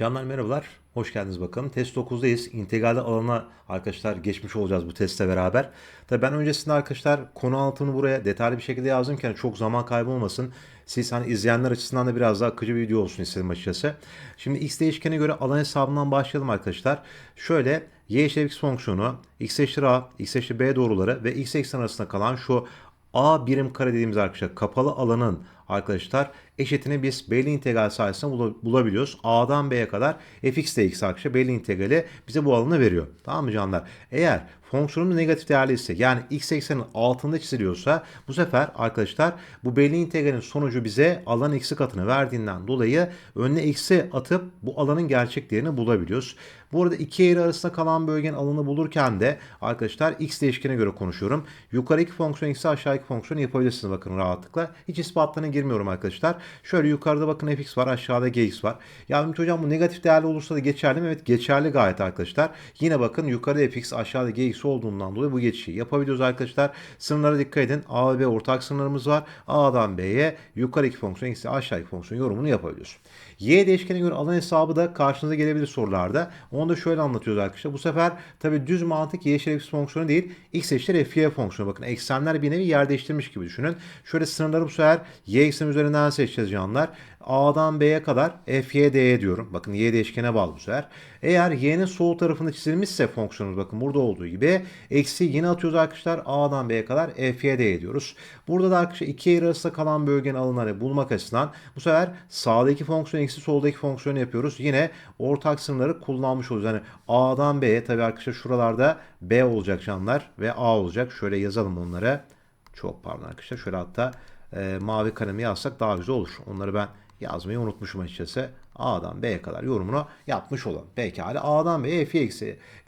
Canlar merhabalar. Hoş geldiniz bakalım. Test 9'dayız. İntegralde alana arkadaşlar geçmiş olacağız bu testle beraber. Tabii ben öncesinde arkadaşlar konu altını buraya detaylı bir şekilde yazdım ki hani çok zaman kaybı olmasın. Siz hani izleyenler açısından da biraz daha akıcı bir video olsun istedim açıkçası. Şimdi x değişkene göre alan hesabından başlayalım arkadaşlar. Şöyle y eşittir x fonksiyonu, x eşittir a, x eşittir b doğruları ve x eksen arasında kalan şu a birim kare dediğimiz arkadaşlar kapalı alanın arkadaşlar eşitini biz belli integral sayesinde bula- bulabiliyoruz. A'dan B'ye kadar fx dx arkadaşlar belli integrali bize bu alanı veriyor. Tamam mı canlar? Eğer fonksiyonumuz negatif değerli ise yani x eksenin altında çiziliyorsa bu sefer arkadaşlar bu belli integralin sonucu bize alan x'i katını verdiğinden dolayı önüne x'i atıp bu alanın gerçek değerini bulabiliyoruz. Bu arada iki eğri arasında kalan bölgenin alanı bulurken de arkadaşlar x değişkene göre konuşuyorum. Yukarı iki fonksiyon x'i aşağı iki fonksiyon yapabilirsiniz bakın rahatlıkla. Hiç ispatlarına girmiyorum arkadaşlar. Şöyle yukarıda bakın fx var aşağıda gx var. Ya hocam bu negatif değerli olursa da geçerli mi? Evet geçerli gayet arkadaşlar. Yine bakın yukarıda fx aşağıda gx olduğundan dolayı bu geçişi yapabiliyoruz arkadaşlar. Sınırlara dikkat edin. A ve B ortak sınırlarımız var. A'dan B'ye yukarı iki fonksiyon x'i aşağı iki fonksiyon yorumunu yapabiliyoruz. Y değişkene göre alan hesabı da karşınıza gelebilir sorularda. Onu da şöyle anlatıyoruz arkadaşlar. Bu sefer tabi düz mantık y eşittir fonksiyonu değil. x eşittir fy fonksiyonu. Bakın eksenler bir nevi yer değiştirmiş gibi düşünün. Şöyle sınırları bu sefer y eksen üzerinden seçeceğiz canlar. A'dan B'ye kadar f, y, d'ye diyorum. Bakın y değişkene bağlı bu sefer. Eğer y'nin sol tarafında çizilmişse fonksiyonumuz bakın burada olduğu gibi eksi yine atıyoruz arkadaşlar. A'dan B'ye kadar f, y, d'ye diyoruz. Burada da arkadaşlar iki eğri arasında kalan bölgenin alanları bulmak açısından bu sefer sağdaki fonksiyon eksi soldaki fonksiyonu yapıyoruz. Yine ortak sınırları kullanmış oluyoruz. Yani A'dan B'ye tabii arkadaşlar şuralarda B olacak canlar ve A olacak. Şöyle yazalım onları. Çok pardon arkadaşlar. Şöyle hatta e, mavi kalemi yazsak daha güzel olur. Onları ben yazmayı unutmuşum açıkçası. A'dan B'ye kadar yorumunu yapmış olalım. Pekala A'dan B'ye f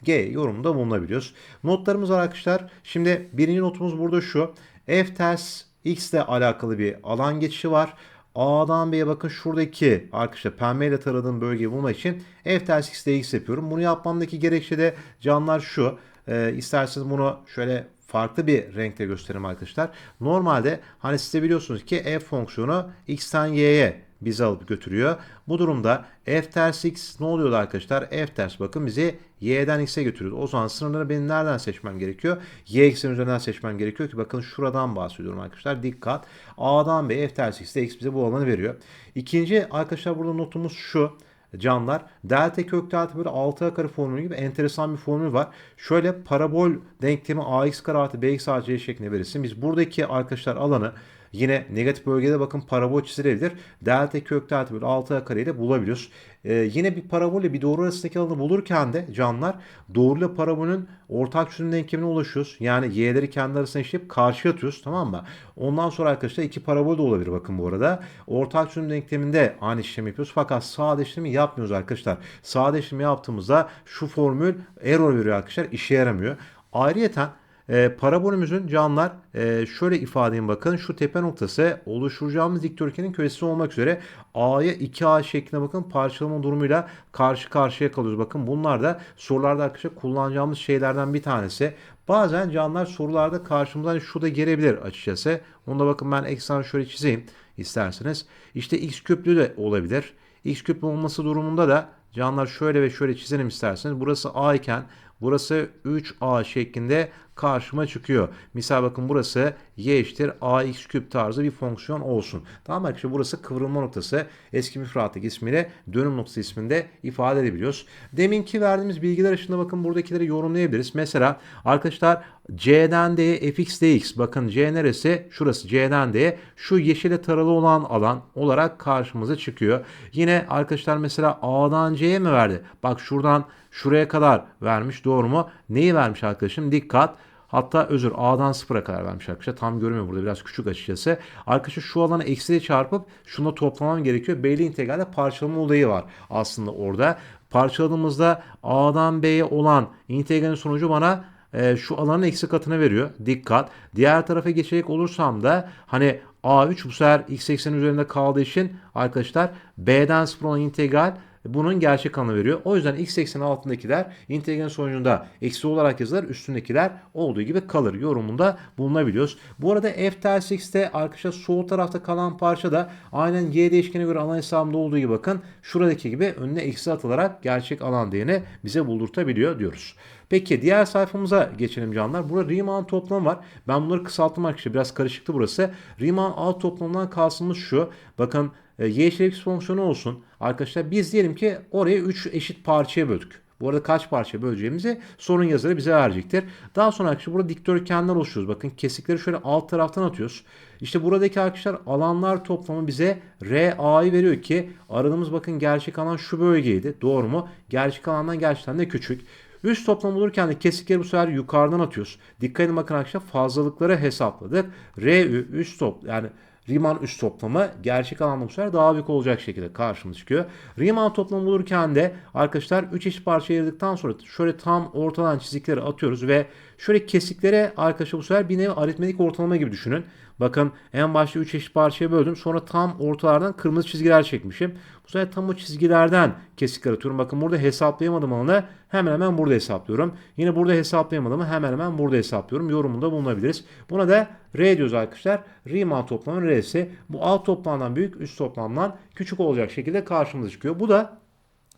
G yorumunda bulunabiliyoruz. Notlarımız var arkadaşlar. Şimdi birinci notumuz burada şu. F ters X ile alakalı bir alan geçişi var. A'dan B'ye bakın şuradaki arkadaşlar pembeyle taradığım bölgeyi bulmak için F ters X dx yapıyorum. Bunu yapmamdaki gerekçe de canlar şu. Ee, isterseniz bunu şöyle farklı bir renkte göstereyim arkadaşlar. Normalde hani siz de biliyorsunuz ki f fonksiyonu x'ten y'ye bizi alıp götürüyor. Bu durumda f ters x ne oluyordu arkadaşlar? f ters bakın bizi y'den x'e götürüyor. O zaman sınırları benim nereden seçmem gerekiyor? y eksen üzerinden seçmem gerekiyor ki bakın şuradan bahsediyorum arkadaşlar. Dikkat. A'dan B f ters x'de x bize bu alanı veriyor. İkinci arkadaşlar burada notumuz şu canlar. Delta kök delta böyle 6 kare formülü gibi enteresan bir formül var. Şöyle parabol denklemi ax kare artı bx artı c şeklinde verirsin. Biz buradaki arkadaşlar alanı Yine negatif bölgede bakın parabol çizilebilir. Delta kök delta bölü 6 kareyi de bulabiliyoruz. Ee, yine bir parabolle bir doğru arasındaki alanı bulurken de canlar doğruyla parabolün ortak çözüm denklemine ulaşıyoruz. Yani y'leri kendi arasına eşleyip karşıya atıyoruz tamam mı? Ondan sonra arkadaşlar iki parabol de olabilir bakın bu arada. Ortak çözüm denkleminde aynı işlemi yapıyoruz. Fakat sağ işlemi yapmıyoruz arkadaşlar. Sağ işlemi yaptığımızda şu formül error veriyor arkadaşlar. İşe yaramıyor. Ayrıyeten e, parabolümüzün canlar e, şöyle ifade edeyim bakın. Şu tepe noktası oluşturacağımız dikdörtgenin kölesi olmak üzere A'ya 2A şeklinde bakın parçalama durumuyla karşı karşıya kalıyoruz. Bakın bunlar da sorularda arkadaşlar kullanacağımız şeylerden bir tanesi. Bazen canlar sorularda karşımıza şu da gelebilir açıkçası. Onu da bakın ben eksen şöyle çizeyim isterseniz. İşte x küplü de olabilir. X küplü olması durumunda da canlar şöyle ve şöyle çizelim isterseniz. Burası A iken burası 3A şeklinde karşıma çıkıyor. Misal bakın burası y eşittir ax küp tarzı bir fonksiyon olsun. Tamam mı arkadaşlar burası kıvrılma noktası. Eski müfredattaki ismiyle dönüm noktası isminde ifade edebiliyoruz. Deminki verdiğimiz bilgiler ışığında bakın buradakileri yorumlayabiliriz. Mesela arkadaşlar c'den d'ye fx dx bakın c neresi? Şurası c'den d'ye şu yeşile taralı olan alan olarak karşımıza çıkıyor. Yine arkadaşlar mesela a'dan c'ye mi verdi? Bak şuradan şuraya kadar vermiş doğru mu? Neyi vermiş arkadaşım? Dikkat. Hatta özür A'dan sıfıra kadar vermiş arkadaşlar. Tam görmüyor burada biraz küçük açıkçası. Arkadaşlar şu alanı eksiyle çarpıp şuna toplamam gerekiyor. Belli integralde parçalama olayı var aslında orada. Parçaladığımızda A'dan B'ye olan integralin sonucu bana e, şu alanın eksi katını veriyor. Dikkat. Diğer tarafa geçecek olursam da hani A3 bu sefer x eksen üzerinde kaldığı için arkadaşlar B'den 0 olan integral bunun gerçek alanı veriyor. O yüzden x eksenin altındakiler integral sonucunda eksi olarak yazılır. Üstündekiler olduğu gibi kalır yorumunda bulunabiliyoruz. Bu arada f ters x'te arkadaşlar sol tarafta kalan parça da aynen y değişkene göre alan hesabında olduğu gibi bakın şuradaki gibi önüne eksi atılarak gerçek alan değerini bize buldurtabiliyor diyoruz. Peki diğer sayfamıza geçelim canlar. Burada Riemann toplamı var. Ben bunları kısalttım arkadaşlar. Biraz karışıktı burası. Riemann alt toplamından kalsımız şu. Bakın y eşit x fonksiyonu olsun. Arkadaşlar biz diyelim ki oraya 3 eşit parçaya böldük. Bu arada kaç parça böleceğimizi sorun yazarı bize verecektir. Daha sonra arkadaşlar burada dikdörtgenler oluşturuyoruz. Bakın kesikleri şöyle alt taraftan atıyoruz. İşte buradaki arkadaşlar alanlar toplamı bize RA'yı veriyor ki aradığımız bakın gerçek alan şu bölgeydi. Doğru mu? Gerçek alandan gerçekten de küçük. Üst toplam bulurken de kesikleri bu sefer yukarıdan atıyoruz. Dikkat edin bakın arkadaşlar fazlalıkları hesapladık. RÜ üst top yani Riemann üst toplamı gerçek anlamda bu sefer daha büyük olacak şekilde karşımıza çıkıyor. Riemann toplamı bulurken de arkadaşlar 3 eşit parça ayırdıktan sonra şöyle tam ortadan çizikleri atıyoruz ve şöyle kesiklere arkadaşlar bu sefer bir nevi aritmetik ortalama gibi düşünün. Bakın en başta 3 eşit parçaya böldüm. Sonra tam ortalardan kırmızı çizgiler çekmişim. Bu sefer tam o çizgilerden kesikler atıyorum. Bakın burada hesaplayamadım alanı hemen hemen burada hesaplıyorum. Yine burada hesaplayamadığımı hemen hemen burada hesaplıyorum. Yorumunda bulunabiliriz. Buna da R diyoruz arkadaşlar. Riemann toplamının R'si bu alt toplamdan büyük üst toplamdan küçük olacak şekilde karşımıza çıkıyor. Bu da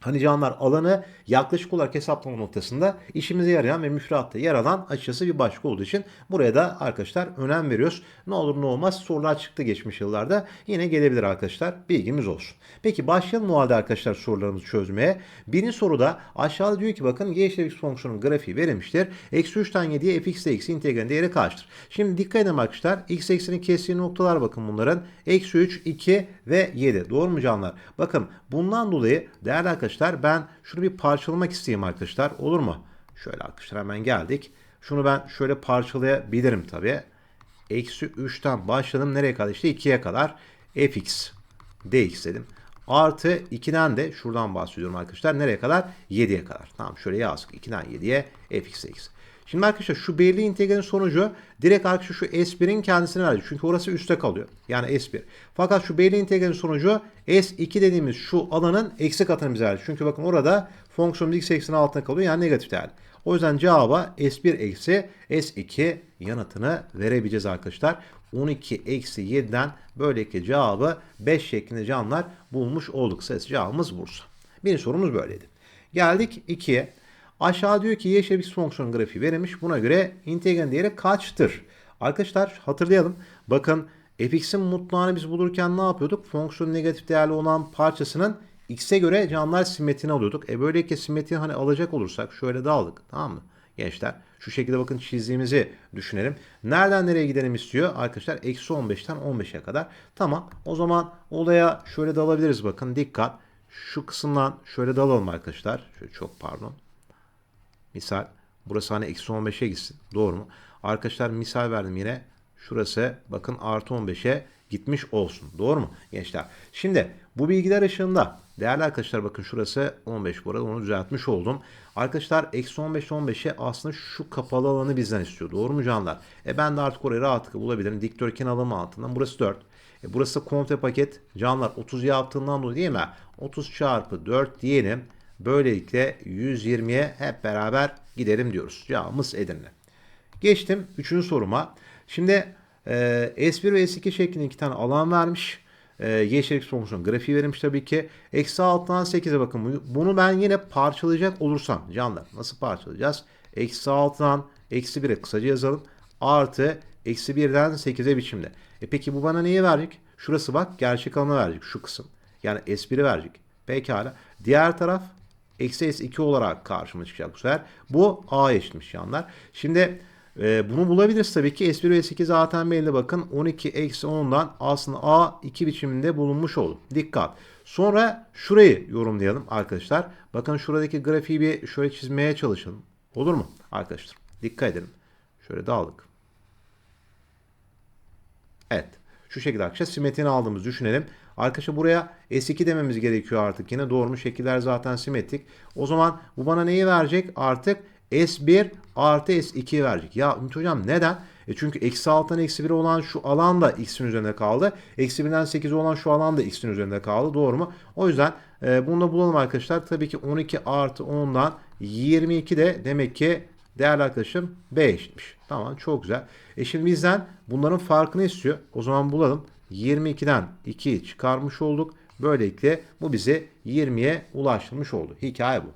Hani canlar alanı yaklaşık olarak hesaplama noktasında işimize yarayan ve müfredatta yer alan açıkçası bir başka olduğu için buraya da arkadaşlar önem veriyoruz. Ne olur ne olmaz sorular çıktı geçmiş yıllarda yine gelebilir arkadaşlar bilgimiz olsun. Peki başlayalım o halde arkadaşlar sorularımızı çözmeye. Birinci soruda aşağıda diyor ki bakın y eşittir fonksiyonunun grafiği verilmiştir. Eksi 3'ten 7'ye fx eksi integralin değeri kaçtır? Şimdi dikkat edin arkadaşlar x ekseni kestiği noktalar bakın bunların. Eksi 3, 2 ve 7. Doğru mu canlar? Bakın bundan dolayı değerli arkadaşlar ben şunu bir parçalamak isteyeyim arkadaşlar. Olur mu? Şöyle arkadaşlar hemen geldik. Şunu ben şöyle parçalayabilirim tabi. Eksi 3'ten başladım. Nereye kadar? İşte 2'ye kadar fx dx dedim. Artı 2'den de şuradan bahsediyorum arkadaşlar. Nereye kadar? 7'ye kadar. Tamam şöyle yazdık. 2'den 7'ye fx dx. Şimdi arkadaşlar şu belli integralin sonucu direkt arkadaşlar şu S1'in kendisine verecek. Çünkü orası üstte kalıyor. Yani S1. Fakat şu belli integralin sonucu S2 dediğimiz şu alanın eksi katını bize verecek. Çünkü bakın orada fonksiyonumuz x ekseni altında kalıyor. Yani negatif değerli. O yüzden cevaba S1 eksi S2 yanıtını verebileceğiz arkadaşlar. 12 eksi 7'den böylelikle cevabı 5 şeklinde canlar bulmuş olduk. Ses cevabımız Bursa. Bir sorumuz böyleydi. Geldik 2'ye. Aşağı diyor ki y x fonksiyon grafiği verilmiş. Buna göre integral değeri kaçtır? Arkadaşlar hatırlayalım. Bakın fx'in mutluğunu biz bulurken ne yapıyorduk? Fonksiyon negatif değerli olan parçasının x'e göre canlar simetrini alıyorduk. E böylelikle simetrini hani alacak olursak şöyle dağıldık. Tamam mı? Gençler şu şekilde bakın çizdiğimizi düşünelim. Nereden nereye gidelim istiyor? Arkadaşlar eksi 15'ten 15'e kadar. Tamam o zaman olaya şöyle dalabiliriz bakın dikkat. Şu kısımdan şöyle dalalım arkadaşlar. Şöyle çok pardon. Misal burası hani eksi 15'e gitsin. Doğru mu? Arkadaşlar misal verdim yine. Şurası bakın artı 15'e gitmiş olsun. Doğru mu gençler? Şimdi bu bilgiler ışığında değerli arkadaşlar bakın şurası 15 bu arada onu düzeltmiş oldum. Arkadaşlar eksi 15 15'e aslında şu kapalı alanı bizden istiyor. Doğru mu canlar? E ben de artık orayı rahatlıkla bulabilirim. Dikdörtgen alımı altından. Burası 4. E burası komple paket. Canlar 30 yaptığından dolayı değil mi? 30 çarpı 4 diyelim. Böylelikle 120'ye hep beraber gidelim diyoruz. Cevabımız Edirne. Geçtim 3. soruma. Şimdi e, S1 ve S2 şeklinde iki tane alan vermiş. E, y eşittir fonksiyon grafiği verilmiş tabii ki. Eksi 6'dan 8'e bakın. Bunu ben yine parçalayacak olursam canlar nasıl parçalayacağız? Eksi 6'dan eksi 1'e kısaca yazalım. Artı eksi 1'den 8'e biçimde. E peki bu bana neyi verecek? Şurası bak gerçek alanı verecek şu kısım. Yani S1'i verecek. Pekala. Diğer taraf eksi S2 olarak karşıma çıkacak bu sefer. Bu A eşitmiş yanlar. Şimdi e, bunu bulabiliriz tabii ki. S1 ve S2 zaten belli bakın. 12 eksi 10'dan aslında A 2 biçiminde bulunmuş olur. Dikkat. Sonra şurayı yorumlayalım arkadaşlar. Bakın şuradaki grafiği bir şöyle çizmeye çalışalım. Olur mu arkadaşlar? Dikkat edelim. Şöyle dağıldık. Evet. Şu şekilde arkadaşlar simetrini aldığımızı düşünelim. Arkadaşlar buraya S2 dememiz gerekiyor artık. Yine doğru mu? Şekiller zaten simetrik. O zaman bu bana neyi verecek? Artık S1 artı S2 verecek. Ya Ümit Hocam neden? E çünkü eksi 6'dan eksi 1 olan şu alan da x'in üzerinde kaldı. Eksi 1'den 8 olan şu alan da x'in üzerinde kaldı. Doğru mu? O yüzden e, bunu da bulalım arkadaşlar. Tabii ki 12 artı 10'dan 22 de demek ki değerli arkadaşım B eşitmiş. Tamam çok güzel. E şimdi bizden bunların farkını istiyor. O zaman bulalım. 22'den 2'yi çıkarmış olduk. Böylelikle bu bizi 20'ye ulaştırmış oldu. Hikaye bu.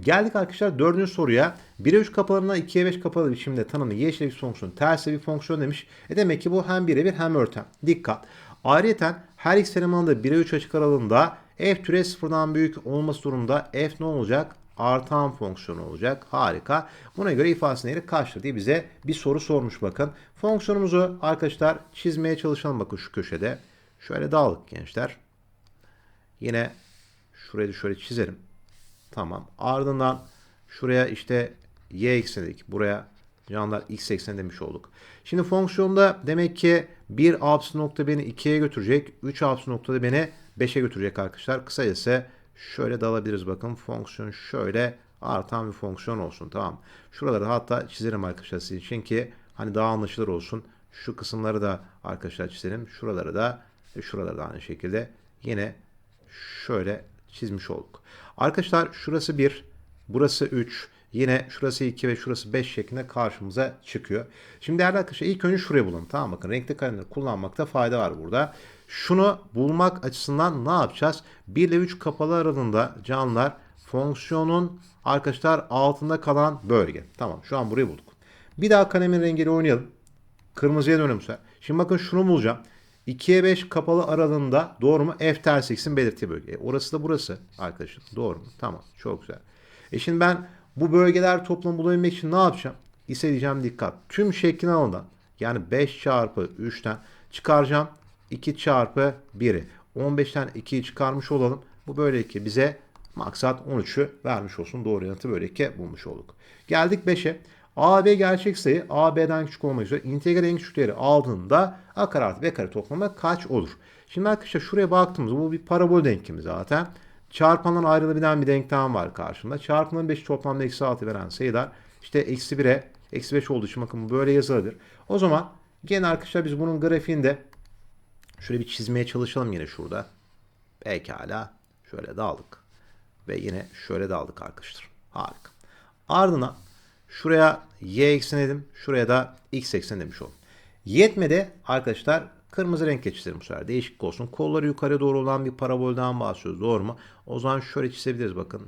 Geldik arkadaşlar dördüncü soruya. 1'e 3 kapalarına 2'ye 5 kapalı biçimde tanımlı y eşittir x fonksiyonu tersi bir fonksiyon demiş. E demek ki bu hem 1'e 1 hem örten. Dikkat. Ayrıyeten her x elemanında 1'e 3 açık aralığında f türe sıfırdan büyük olması durumunda f ne olacak? Artan fonksiyon olacak. Harika. Buna göre ifadesinin değeri kaçtır diye bize bir soru sormuş bakın. Fonksiyonumuzu arkadaşlar çizmeye çalışalım bakın şu köşede. Şöyle dağıldık gençler. Yine şurayı da şöyle çizelim. Tamam. Ardından şuraya işte y ekseni. Buraya canlar x ekseni demiş olduk. Şimdi fonksiyonda demek ki 1 apsis nokta beni 2'ye götürecek. 3 apsis noktada beni 5'e götürecek arkadaşlar. Kısacası şöyle de alabiliriz bakın. Fonksiyon şöyle artan bir fonksiyon olsun. Tamam. Şuraları hatta çizelim arkadaşlar sizin için ki hani daha anlaşılır olsun. Şu kısımları da arkadaşlar çizelim. Şuraları da şuraları da aynı şekilde yine şöyle çizmiş olduk. Arkadaşlar şurası 1, burası 3, yine şurası 2 ve şurası 5 şeklinde karşımıza çıkıyor. Şimdi değerli arkadaşlar ilk önce şurayı bulalım. Tamam bakın renkli kalemleri kullanmakta fayda var burada. Şunu bulmak açısından ne yapacağız? 1 ile 3 kapalı aralığında canlılar fonksiyonun arkadaşlar altında kalan bölge. Tamam şu an burayı bulduk. Bir daha kalemin rengiyle oynayalım. Kırmızıya dönelim Şimdi bakın şunu bulacağım. 2'ye 5 kapalı aralığında doğru mu? F ters x'in belirttiği bölge. E, orası da burası arkadaşım. Doğru mu? Tamam. Çok güzel. E şimdi ben bu bölgeler toplamı bulabilmek için ne yapacağım? İse diyeceğim dikkat. Tüm şeklin alanından yani 5 çarpı 3'ten çıkaracağım. 2 çarpı 1'i. 15'ten 2'yi çıkarmış olalım. Bu böylelikle bize maksat 13'ü vermiş olsun. Doğru yanıtı böylelikle bulmuş olduk. Geldik 5'e. AB gerçek sayı A B'den küçük olmak üzere integral en küçük değeri aldığında A kare artı B kare toplamı kaç olur? Şimdi arkadaşlar şuraya baktığımızda bu bir parabol denklemi zaten. Çarpandan ayrılabilen bir denklem var karşımda. Çarpımların 5 toplamda eksi 6 veren sayılar işte eksi 1'e eksi 5 olduğu için bakın bu böyle yazılabilir. O zaman gene arkadaşlar biz bunun grafiğinde şöyle bir çizmeye çalışalım yine şurada. Pekala. Şöyle daldık. Ve yine şöyle daldık arkadaşlar. Harika. Ardından Şuraya y eksen Şuraya da x eksen demiş oldum. Yetmedi arkadaşlar kırmızı renk geçirelim bu sefer. Değişik olsun. Kolları yukarı doğru olan bir parabolden bahsediyoruz. Doğru mu? O zaman şöyle çizebiliriz bakın.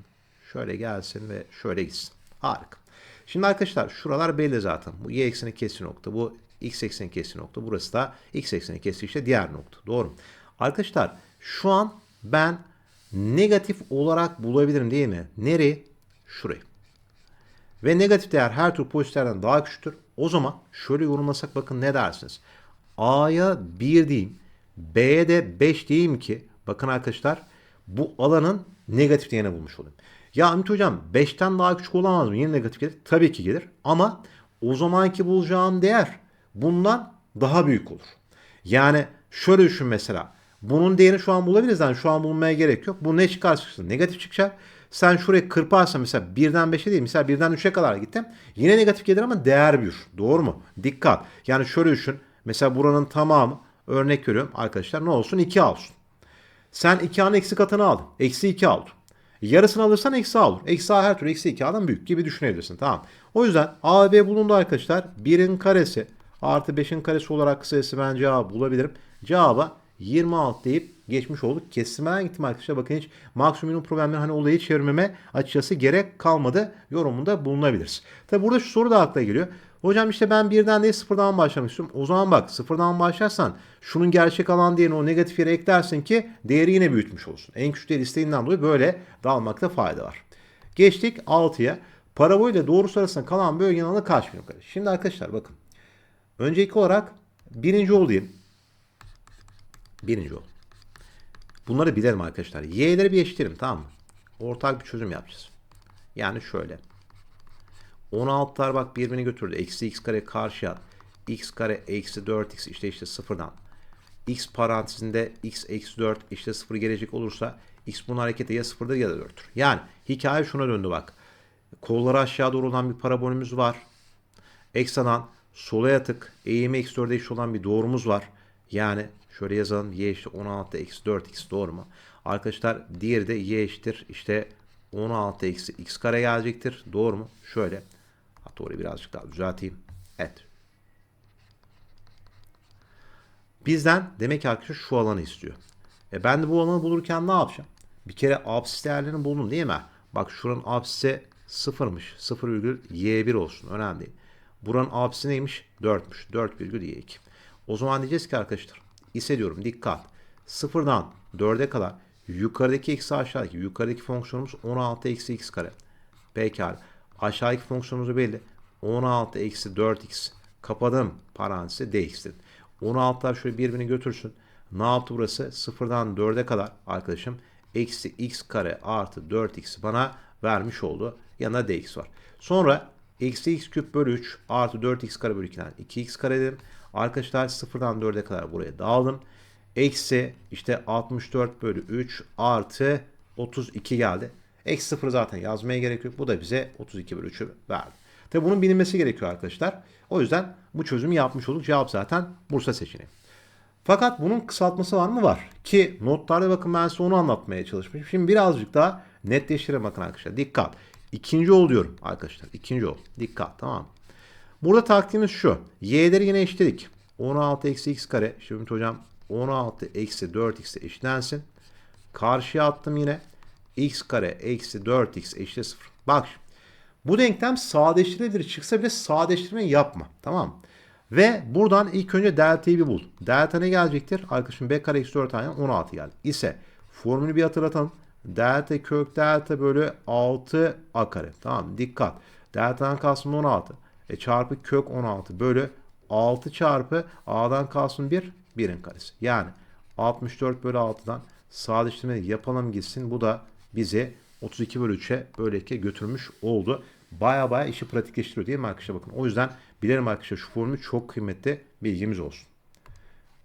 Şöyle gelsin ve şöyle gitsin. Harika. Şimdi arkadaşlar şuralar belli zaten. Bu y ekseni kesin nokta. Bu x ekseni kesin nokta. Burası da x ekseni kesin işte diğer nokta. Doğru mu? Arkadaşlar şu an ben negatif olarak bulabilirim değil mi? Nereyi? Şurayı ve negatif değer her tür pozitiflerden daha küçüktür. O zaman şöyle yorumlasak bakın ne dersiniz? A'ya 1 diyeyim. B'ye de 5 diyeyim ki bakın arkadaşlar bu alanın negatif değerini bulmuş olayım. Ya Ümit Hocam 5'ten daha küçük olamaz mı? Yine negatif gelir. Tabii ki gelir. Ama o zamanki bulacağım değer bundan daha büyük olur. Yani şöyle düşün mesela. Bunun değerini şu an bulabiliriz. Yani şu an bulmaya gerek yok. Bu ne çıkar çıksın? Negatif çıkacak. Sen şuraya kırparsan mesela 1'den 5'e değil mesela 1'den 3'e kadar gittim. Yine negatif gelir ama değer büyür. Doğru mu? Dikkat. Yani şöyle düşün. Mesela buranın tamamı örnek veriyorum arkadaşlar ne olsun 2 olsun. Sen 2A'nın eksi katını aldın. Eksi 2 aldın. Yarısını alırsan eksi A olur. Eksi A her türlü eksi 2 A'dan büyük gibi düşünebilirsin. Tamam. O yüzden A ve B bulundu arkadaşlar. 1'in karesi artı 5'in karesi olarak kısacası ben cevabı bulabilirim. Cevaba 26 deyip geçmiş olduk. Kestirmeden gittim arkadaşlar. Bakın hiç maksimum problemleri hani olayı çevirmeme açıkçası gerek kalmadı. Yorumunda bulunabiliriz. Tabi burada şu soru da akla geliyor. Hocam işte ben birden değil sıfırdan başlamak istiyorum. O zaman bak sıfırdan başlarsan şunun gerçek alan değerini o negatif yere eklersin ki değeri yine büyütmüş olsun. En küçük değer isteğinden dolayı böyle dalmakta fayda var. Geçtik 6'ya. Parabol ile doğrusu arasında kalan bölgenin alanı kaç birim kare? Şimdi arkadaşlar bakın. Öncelikli olarak birinci ol diyeyim. Birinci ol. Bunları bilelim arkadaşlar. Y'leri bir eşitlerim tamam mı? Ortak bir çözüm yapacağız. Yani şöyle. 16'lar bak birbirini götürdü. Eksi x kare karşıya x kare eksi 4x işte işte sıfırdan. x parantezinde x eksi 4 işte sıfır gelecek olursa x bunun hareketi ya sıfırdır ya da 4'tür. Yani hikaye şuna döndü bak. Kolları aşağı doğru olan bir parabolümüz var. Eksanan Sola yatık. Eğimi eksi 4'e eşit olan bir doğrumuz var. Yani şöyle yazalım. Y eşittir 16 eksi 4x doğru mu? Arkadaşlar diğeri de y eşittir. işte 16 eksi x kare gelecektir. Doğru mu? Şöyle. Hatta orayı birazcık daha düzelteyim. Evet. Bizden demek ki arkadaşlar şu alanı istiyor. E ben de bu alanı bulurken ne yapacağım? Bir kere absis değerlerini buldum değil mi? Bak şuranın absisi sıfırmış. 0,y1 olsun. Önemli değil. Buranın absisi neymiş? 4'müş. 4,y2. O zaman diyeceğiz ki arkadaşlar. Hissediyorum dikkat. Sıfırdan 4'e kadar yukarıdaki eksi aşağıdaki yukarıdaki fonksiyonumuz 16 eksi x kare. Pekala. Aşağıdaki fonksiyonumuz belli. 16 eksi 4x. Kapadım parantezi dx dedim. 16'lar şöyle birbirini götürsün. Ne yaptı burası? Sıfırdan 4'e kadar arkadaşım eksi x kare artı 4x bana vermiş oldu. Yanına dx var. Sonra eksi x küp bölü 3 artı 4x kare bölü 2'den 2x kare dedim. Arkadaşlar sıfırdan 4'e kadar buraya dağıldım. Eksi işte 64 bölü 3 artı 32 geldi. Eksi 0 zaten yazmaya gerek yok. Bu da bize 32 bölü 3'ü verdi. Tabi bunun bilinmesi gerekiyor arkadaşlar. O yüzden bu çözümü yapmış olduk. Cevap zaten Bursa seçeneği. Fakat bunun kısaltması var mı? Var. Ki notlarda bakın ben size onu anlatmaya çalışmışım. Şimdi birazcık daha netleştirelim bakın arkadaşlar. Dikkat. İkinci ol diyorum arkadaşlar. İkinci ol. Dikkat tamam Burada taktiğimiz şu. Y'leri yine eşitledik. 16 eksi x kare. Şimdi hocam 16 eksi 4x eşitlensin. Karşıya attım yine. x kare eksi 4x eşittir 0. Bak. Bu denklem sadeleştirilebilir çıksa bile sadeleştirme yapma. Tamam? Ve buradan ilk önce delta'yı bir bul. Delta ne gelecektir? Arkadaşım b kare eksi 4 tane 16 geldi. İse formülü bir hatırlatalım. Delta kök delta bölü 6 a kare. Tamam Dikkat. Delta'dan kalsın 16. E çarpı kök 16 bölü 6 çarpı a'dan kalsın 1. 1'in karesi. Yani 64 bölü 6'dan sadeleştirme yapalım gitsin. Bu da bizi 32 bölü 3'e böylelikle götürmüş oldu. Baya baya işi pratikleştiriyor değil mi arkadaşlar bakın. O yüzden bilelim arkadaşlar şu formül çok kıymetli bilgimiz olsun.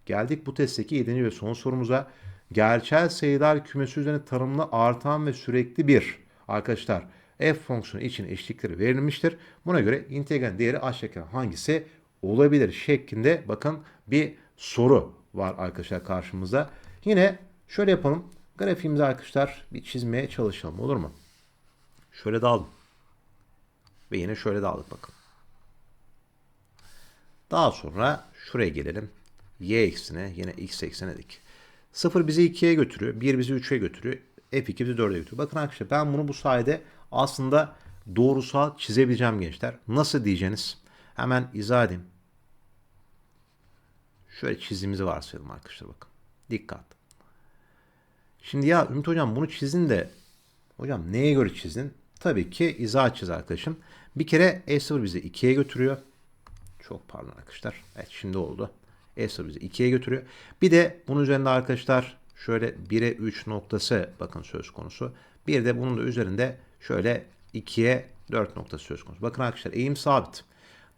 Geldik bu testteki 7. ve son sorumuza. Gerçel sayılar kümesi üzerine tanımlı artan ve sürekli bir. Arkadaşlar f fonksiyonu için eşlikleri verilmiştir. Buna göre integral değeri aşağıdaki hangisi olabilir şeklinde bakın bir soru var arkadaşlar karşımızda. Yine şöyle yapalım. Grafiğimizi arkadaşlar bir çizmeye çalışalım olur mu? Şöyle dağıldım. Ve yine şöyle dağıldık bakın. Daha sonra şuraya gelelim. Y eksine yine x eksene dik. 0 bizi 2'ye götürüyor. 1 bizi 3'e götürüyor. F2 bizi 4'e götürüyor. Bakın arkadaşlar ben bunu bu sayede aslında doğrusal çizebileceğim gençler. Nasıl diyeceğiniz? Hemen izah edeyim. Şöyle çizimizi varsayalım arkadaşlar bakın. Dikkat. Şimdi ya Ümit Hocam bunu çizin de hocam neye göre çizin? Tabii ki izah çiz arkadaşım. Bir kere E0 bizi 2'ye götürüyor. Çok pardon arkadaşlar. Evet şimdi oldu. E0 bizi 2'ye götürüyor. Bir de bunun üzerinde arkadaşlar şöyle 1'e 3 noktası bakın söz konusu. Bir de bunun da üzerinde şöyle 2'ye 4 noktası söz konusu. Bakın arkadaşlar eğim sabit.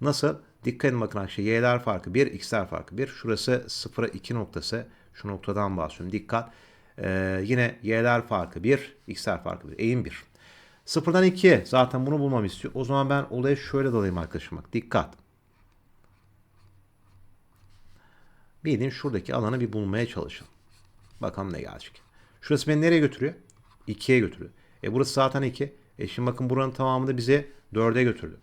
Nasıl? Dikkat edin bakın arkadaşlar y'ler farkı 1, x'ler farkı 1. Şurası 0'a 2 noktası. Şu noktadan bahsediyorum. Dikkat. Ee, yine y'ler farkı 1, x'ler farkı 1. Eğim 1. Sıfırdan 2'ye zaten bunu bulmam istiyor. O zaman ben olaya şöyle dalayım arkadaşım bak. Dikkat. Bildiğin şuradaki alanı bir bulmaya çalışalım. Bakalım ne gelecek. Şurası beni nereye götürüyor? 2'ye götürüyor. E burası zaten 2. E şimdi bakın buranın tamamı bize 4'e götürdü.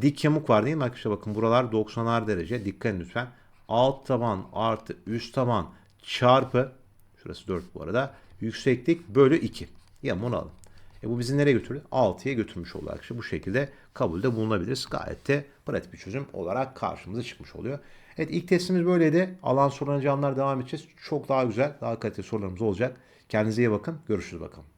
Dik yamuk var değil mi arkadaşlar? Bakın buralar 90'ar derece. Dikkat edin lütfen. Alt taban artı üst taban çarpı şurası 4 bu arada. Yükseklik bölü 2. Yamuğunu alın. E bu bizi nereye götürdü? 6'ya götürmüş oldu arkadaşlar. Bu şekilde kabulde bulunabiliriz. Gayet de pratik bir çözüm olarak karşımıza çıkmış oluyor. Evet ilk testimiz böyleydi. Alan sorunca devam edeceğiz. Çok daha güzel, daha kaliteli sorularımız olacak. Kendinize iyi bakın. Görüşürüz bakalım.